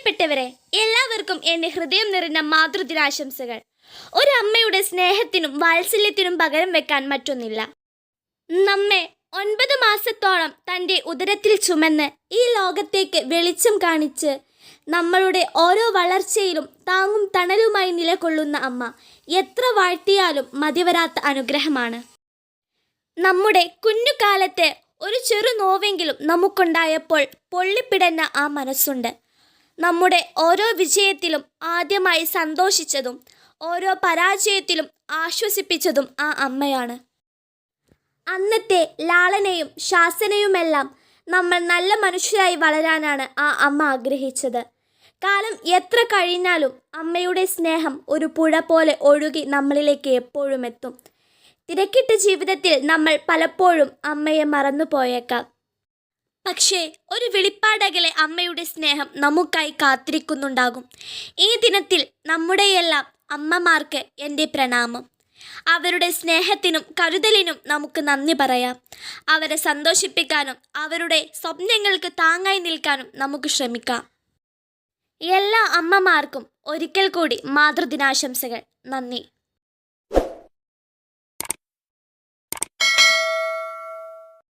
പ്രിയപ്പെട്ടവരെ എല്ലാവർക്കും എന്റെ ഹൃദയം നിറഞ്ഞ മാതൃദിനാശംസകൾ. ഒരു അമ്മയുടെ സ്നേഹത്തിനും വാത്സല്യത്തിനും പകരം വെക്കാൻ മറ്റൊന്നില്ല. നമ്മെ ഒൻപത് മാസത്തോളം തന്റെ ഉദരത്തിൽ ചുമന്ന് ഈ ലോകത്തേക്ക് വെളിച്ചം കാണിച്ച് നമ്മളുടെ ഓരോ വളർച്ചയിലും താങ്ങും തണലുമായി നിലകൊള്ളുന്ന അമ്മ എത്ര വാഴ്ത്തിയാലും മതിവരാത്ത അനുഗ്രഹമാണ്. നമ്മുടെ കുഞ്ഞുകാലത്ത് ഒരു ചെറു നോവെങ്കിലും നമുക്കുണ്ടായപ്പോൾ പൊള്ളിപ്പിടന്ന ആ മനസ്സുണ്ട്. നമ്മുടെ ഓരോ വിജയത്തിലും ആദ്യമായി സന്തോഷിച്ചതും ഓരോ പരാജയത്തിലും ആശ്വസിപ്പിച്ചതും ആ അമ്മയാണ്. അന്നത്തെ ലാളനയും ശാസനയുമെല്ലാം നമ്മൾ നല്ല മനുഷ്യരായി വളരാനാണ് ആ അമ്മ ആഗ്രഹിച്ചത്. കാലം എത്ര കഴിഞ്ഞാലും അമ്മയുടെ സ്നേഹം ഒരു പുഴ പോലെ ഒഴുകി നമ്മളിലേക്ക് എപ്പോഴും എത്തും. തിരക്കിട്ട ജീവിതത്തിൽ നമ്മൾ പലപ്പോഴും അമ്മയെ മറന്നു പോയേക്കാം പക്ഷേ ഒരു വെളിപ്പാടകലെ അമ്മയുടെ സ്നേഹം നമുക്കായി കാത്തിരിക്കുന്നുണ്ടാകും. ഈ ദിനത്തിൽ നമ്മുടെയെല്ലാം അമ്മമാർക്ക് എന്റെ പ്രണാമം. അവരുടെ സ്നേഹത്തിനും കരുതലിനും നമുക്ക് നന്ദി പറയാം. അവരെ സന്തോഷിപ്പിക്കാനും അവരുടെ സ്വപ്നങ്ങൾക്ക് താങ്ങായി നിൽക്കാനും നമുക്ക് ശ്രമിക്കാം. എല്ലാ അമ്മമാർക്കും ഒരിക്കൽ കൂടി മാതൃദിനാശംസകൾ. നന്ദി.